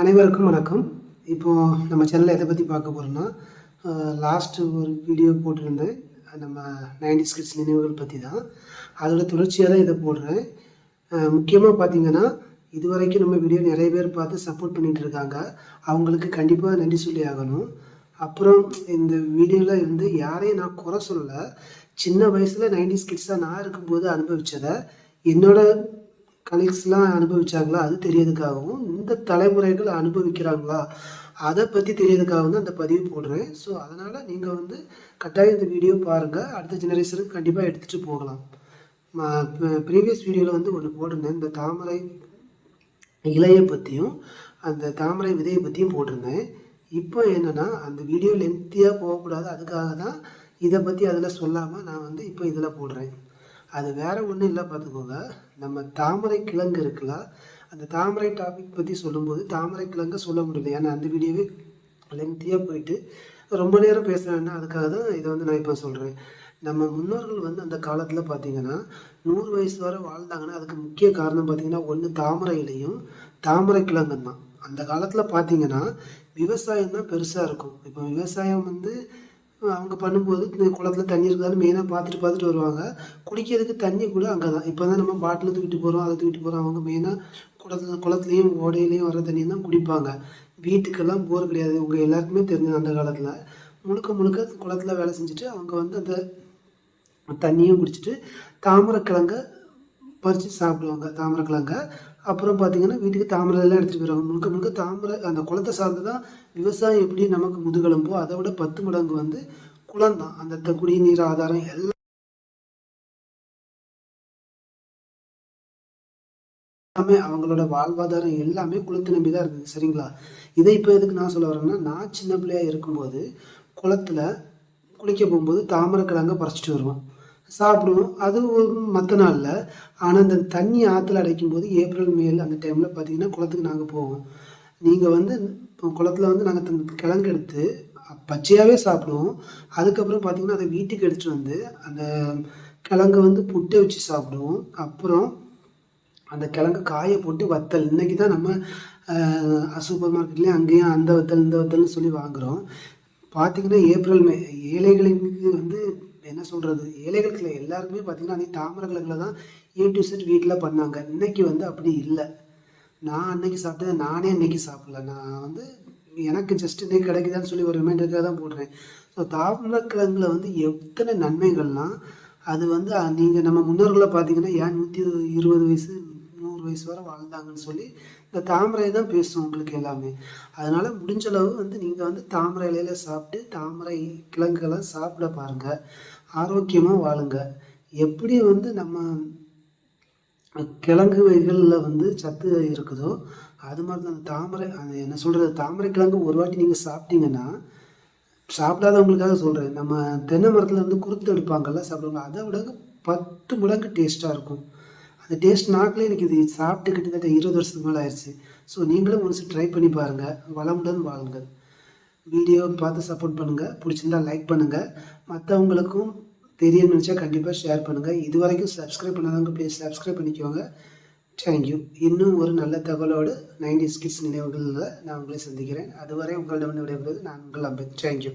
அனைவருக்கும் வணக்கம். இப்போது நம்ம சேனலில் எதை பற்றி பார்க்க போகிறோம்னா லாஸ்ட்டு ஒரு வீடியோ போட்டிருந்தேன். நம்ம நைன்டி ஸ்கிட்ஸ் நினைவுகள் பற்றி தான். அதோட தொடர்ச்சியாக தான் இதை போடுறேன். முக்கியமாக பார்த்தீங்கன்னா இது வரைக்கும் நம்ம வீடியோ நிறைய பேர் பார்த்து சப்போர்ட் பண்ணிகிட்டு இருக்காங்க. அவங்களுக்கு கண்டிப்பாக நன்றி சொல்லி ஆகணும். அப்புறம் இந்த வீடியோவில் இருந்து யாரையும் நான் குறை சொல்லலை. சின்ன வயசில் நைன்டி ஸ்கிட்ஸாக நான் இருக்கும்போது அனுபவித்ததை என்னோட கலீக்ஸ்லாம் அனுபவிச்சாங்களா? அது தெரியறதுக்காகவும் இந்த தலைமுறைகள் அனுபவிக்கிறாங்களா? அதை பற்றி தெரியறதுக்காகவும் தான் அந்த பதிவு போடுறேன். ஸோ அதனால் நீங்கள் வந்து கட்டாயம் இந்த வீடியோ பாருங்கள் அடுத்த ஜெனரேஷனுக்கு கண்டிப்பாக எடுத்துகிட்டு போகலாம். ப்ரீவியஸ் வீடியோவில் வந்து ஒன்று போட்டிருந்தேன். இந்த தாமரை இலையை பற்றியும் அந்த தாமரை விதையை பற்றியும் போட்டிருந்தேன். இப்போ என்னென்னா அந்த வீடியோ லென்த்தியாக போகக்கூடாது. அதுக்காக தான் இதை பற்றி அதில் சொல்லாமல் நான் வந்து இப்போ இதில் போடுறேன். அது வேற ஒன்றும் இல்லை பார்த்துக்கோங்க நம்ம தாமரை கிழங்கு இருக்குல்ல அந்த தாமரை டாபிக் பற்றி சொல்லும்போது தாமரை கிழங்கு சொல்ல முடியல. ஏன்னா அந்த வீடியோவே லென்த்தியாக போயிட்டு ரொம்ப நேரம் பேசுகிறேன்னா அதுக்காக தான் இதை வந்து நான் இப்போ சொல்கிறேன் நம்ம முன்னோர்கள் வந்து அந்த காலத்தில் பார்த்தீங்கன்னா நூறு வயசு வரை வாழ்ந்தாங்கன்னா அதுக்கு முக்கிய காரணம் பார்த்தீங்கன்னா ஒன்று தாமரை இலையும் தாமரை கிழங்கும் தான். அந்த காலத்தில் பார்த்தீங்கன்னா விவசாயம் தான் பெருசாக இருக்கும். இப்போ விவசாயம் வந்து அவங்க பண்ணும்போது இந்த குளத்துல தண்ணி இருக்குதான்னு மெயினாக பார்த்துட்டு பார்த்துட்டு வருவாங்க. குடிக்கிறதுக்கு தண்ணி கூட அங்கே தான் இப்போ தான் நம்ம பாட்டில் தூக்கிட்டு போகிறோம் அதை தூக்கிட்டு போகிறோம் அவங்க மெயினாக குளத்துல குளத்துலேயும் ஓடையிலையும் வர தண்ணி தான் குடிப்பாங்க. வீட்டுக்கெல்லாம் போர் கிடையாது. உங்கள் எல்லாருக்குமே தெரிஞ்சது அந்த காலத்தில். முழுக்க முழுக்க குளத்துல வேலை செஞ்சுட்டு அவங்க வந்து அந்த தண்ணியும் குடிச்சிட்டு தாமரைக்கிழங்க பறித்து சாப்பிடுவாங்க. தாமரைக்கிழங்க அப்புறம் பார்த்தீங்கன்னா வீட்டுக்கு தாமரை எல்லாம் எடுத்துகிட்டு போயிடுவாங்க. முழுக்க முழுக்க தாமரை அந்த குளத்தை சார்ந்து தான் விவசாயம் எப்படி நமக்கு முதுகெலும்போ அதை விட பத்து மடங்கு வந்து குளம் தான். அந்த குடிநீர் ஆதாரம் எல்லாம் எல்லாமே அவங்களோட வாழ்வாதாரம் எல்லாமே குளத்தை நம்பி தான் இருக்குது சரிங்களா? இதை இப்போ எதுக்கு நான் சொல்ல வரேன்னா நான் சின்ன பிள்ளையா இருக்கும்போது குளத்துல குளிக்க போகும்போது தாமரை கிழங்க பறிச்சிட்டு வருவோம். சாப்பிடுவோம். அது மற்ற நாளில். ஆனால் அந்த தண்ணி ஆற்றுல அடைக்கும் போது ஏப்ரல் மேல் அந்த டைமில் பார்த்தீங்கன்னா குளத்துக்கு நாங்கள் போவோம். நீங்கள் வந்து இப்போ குளத்துல வந்து நாங்கள் தங்க கிழங்கு எடுத்து பச்சையாகவே சாப்பிடுவோம். அதுக்கப்புறம் பார்த்தீங்கன்னா அதை வீட்டுக்கு எடுத்துகிட்டு வந்து அந்த கிழங்கை வந்து புட்டை வச்சு சாப்பிடுவோம். அப்புறம் அந்த கிழங்கு காய போட்டு வத்தல். இன்னைக்கு தான் நம்ம சூப்பர் மார்க்கெட்லேயும் அங்கேயும் அந்த வத்தல் இந்த வத்தல்னு சொல்லி வாங்குகிறோம் பார்த்திங்கன்னா ஏப்ரல் மே ஏழைகளுக்கு வந்து என்ன சொல்கிறது ஏழைகளுக்கு எல்லாருக்குமே பார்த்தீங்கன்னா அதே தாமரை கிழங்கில் தான் ஏ டு செட் வீட்டில் பண்ணாங்க. இன்னைக்கு வந்து அப்படி இல்லை. நான் அன்னைக்கு சாப்பிட்டது நானே இன்னைக்கு சாப்பிடல. நான் வந்து எனக்கு ஜஸ்ட் இன்னைக்கு கிடைக்குதான்னு சொல்லி ஒரு ரிமைண்டருக்காக தான் போடுறேன். ஸோ தாமரக்கிழங்குல வந்து எத்தனை நன்மைகள்லாம் அது வந்து நீங்கள் நம்ம முன்னோர்களை பார்த்தீங்கன்னா ஏன் நூற்றி இருபது வயசு நூறு வயசு வரை வாழ்ந்தாங்கன்னு சொல்லி இந்த தாமரை தான் பேசும் உங்களுக்கு எல்லாமே. அதனால் முடிஞ்ச அளவு வந்து நீங்கள் வந்து தாமரை இலையில சாப்பிட்டு தாமரை கிழங்குகளை சாப்பிட பாருங்கள் ஆரோக்கியமாக வாழுங்க. எப்படி வந்து நம்ம கிழங்கு வகைகளில் வந்து சத்து இருக்குதோ அது மாதிரி தான் தாமரை அது என்ன சொல்கிறது தாமரை கிழங்கு ஒரு வாட்டி நீங்கள் சாப்பிட்டீங்கன்னா சாப்பிடாதவங்களுக்காக சொல்கிறேன் நம்ம தென்னை மரத்தில் வந்து குருத்து எடுப்பாங்கல்ல சாப்பிடுவாங்க. அதை விட பத்து மடங்கு டேஸ்ட்டாக இருக்கும். அந்த டேஸ்ட் நாக்கில் எனக்கு இது சாப்பிட்டு கிட்டத்தட்ட இருபது வருஷத்துக்கு மேலே ஆயிடுச்சு. ஸோ நீங்களும் ஒன்று ட்ரை பண்ணி பாருங்கள் வளமுடன் வாழுங்கள். வீடியோ பார்த்து சப்போர்ட் பண்ணுங்கள் பிடிச்சிருந்தா லைக் பண்ணுங்கள் மற்றவங்களுக்கும் தெரியணும்னு நினச்சா கண்டிப்பாக ஷேர் பண்ணுங்கள் இது வரைக்கும் சப்ஸ்கிரைப் பண்ணாதவங்க ப்ளீஸ் சப்ஸ்கிரைப் பண்ணிக்கோங்க. தேங்க்யூ இன்னும் ஒரு நல்ல தகவலோடு நைன்டி ஸ்கிட்ஸ் நினைவுகளில் நான் உங்களை சந்திக்கிறேன். அதுவரை உங்களிடம் விடைபெறுவது நான் உங்கள் அம்பேத் தேங்க்யூ